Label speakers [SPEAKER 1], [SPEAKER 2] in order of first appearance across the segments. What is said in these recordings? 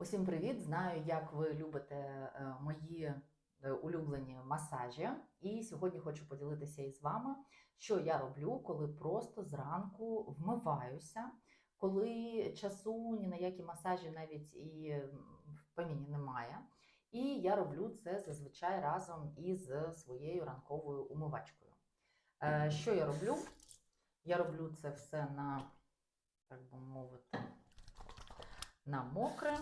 [SPEAKER 1] Усім привіт! Знаю, як ви любите е, мої е, улюблені масажі. І сьогодні хочу поділитися із вами, що я роблю, коли просто зранку вмиваюся, коли часу ні на які масажі навіть і в поміні немає. І я роблю це зазвичай разом із своєю ранковою умивачкою. Е, Що я роблю? Я роблю це все на, так би мовити, на мокре.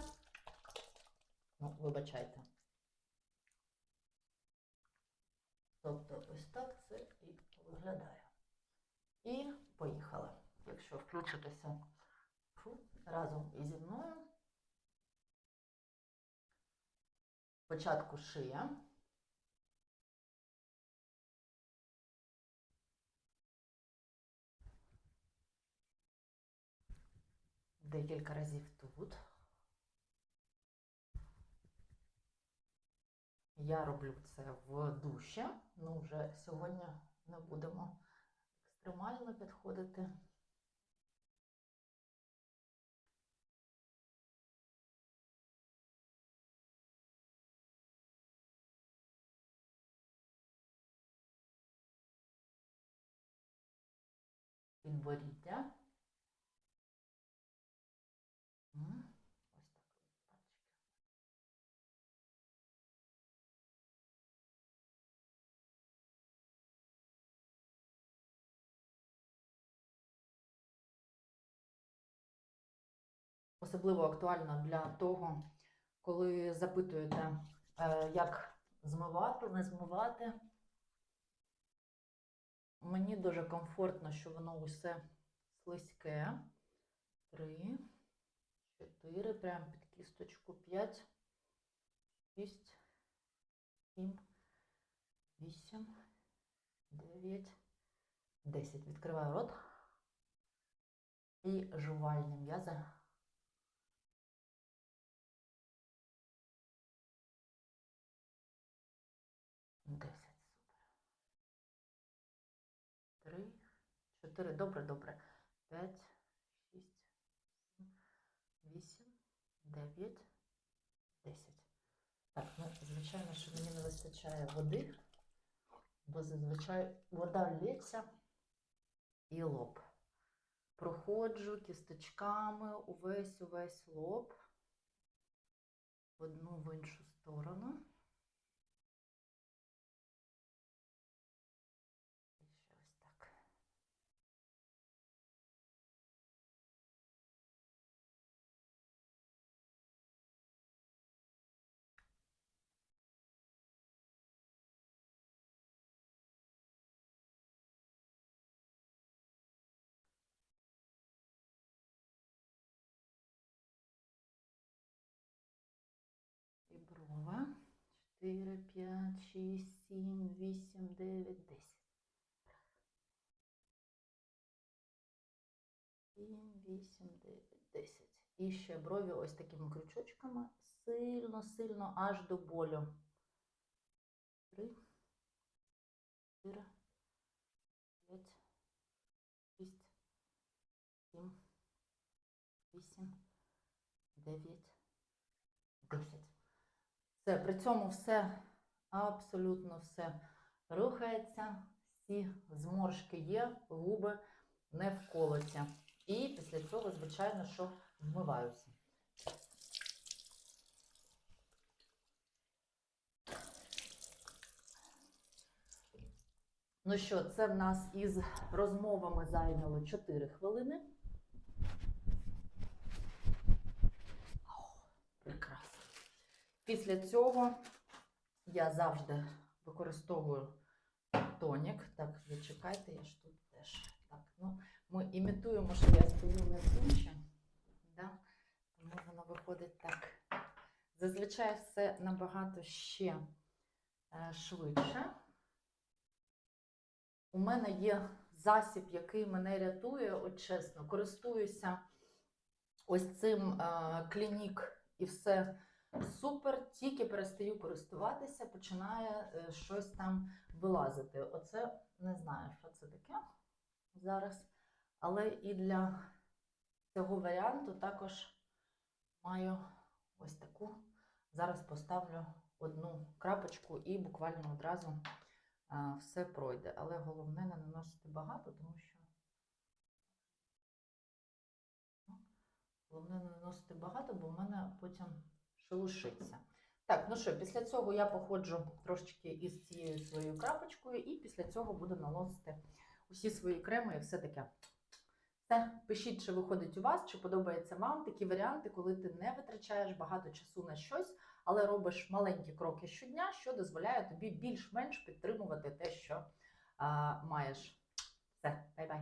[SPEAKER 1] Вибачайте. Тобто ось так це і виглядає. І поїхали. Якщо включитися фу, разом ізі мною. Спочатку шия. Декілька разів тут. Я роблю це в душі. Ну, вже сьогодні не будемо екстремально підходити. Підборіддя. Особливо актуально для того, коли запитуєте, е, як змивати, не змивати. Мені дуже комфортно, що воно усе слизьке. Три, чотири, прямо під кісточку, п'ять, шість, сім, вісім, дев'ять, десять. Відкриваю рот. І жувальні м'язи. Десять. Супер. Три, чотири. Добре, добре. П'ять, шість, сім, вісім, дев'ять, десять. Так, ну, звичайно, що мені не вистачає води, бо зазвичай вода лється і лоб. Проходжу кісточками увесь увесь лоб в одну в іншу сторону. 4, 5, 6, 7, 8, 9, 10. 7, 8, 9, 10. І ще брові ось такими крючочками. Сильно, сильно аж до болю. 3, 4, 5, 6, 7, 8, 9, 10. Все, при цьому все, абсолютно все рухається, всі зморшки є, губи не вколоті. І після цього, звичайно, що вмиваюся. Ну що, це в нас із розмовами зайняло 4 хвилини. Після цього я завжди використовую тонік. Так, зачекайте, я ж тут теж. Так, ну, ми імітуємо, що я стою на сумчі. Да? Тому воно виходить так. Зазвичай все набагато ще е, швидше. У мене є засіб, який мене рятує, от чесно, користуюся ось цим е, клінік і все супер, тільки перестаю користуватися, починає е, щось там вилазити. Оце не знаю, що це таке зараз. Але і для цього варіанту також маю ось таку. Зараз поставлю одну крапочку і буквально одразу а, все пройде. Але головне не наносити багато, тому що головне не наносити багато, бо в мене потім шелушиться. Так, ну що, після цього я походжу трошечки із цією своєю крапочкою, і після цього буду наносити усі свої креми і все таке. Все, пишіть, чи виходить у вас, чи подобається вам такі варіанти, коли ти не витрачаєш багато часу на щось, але робиш маленькі кроки щодня, що дозволяє тобі більш-менш підтримувати те, що а, маєш. Все, бай-бай.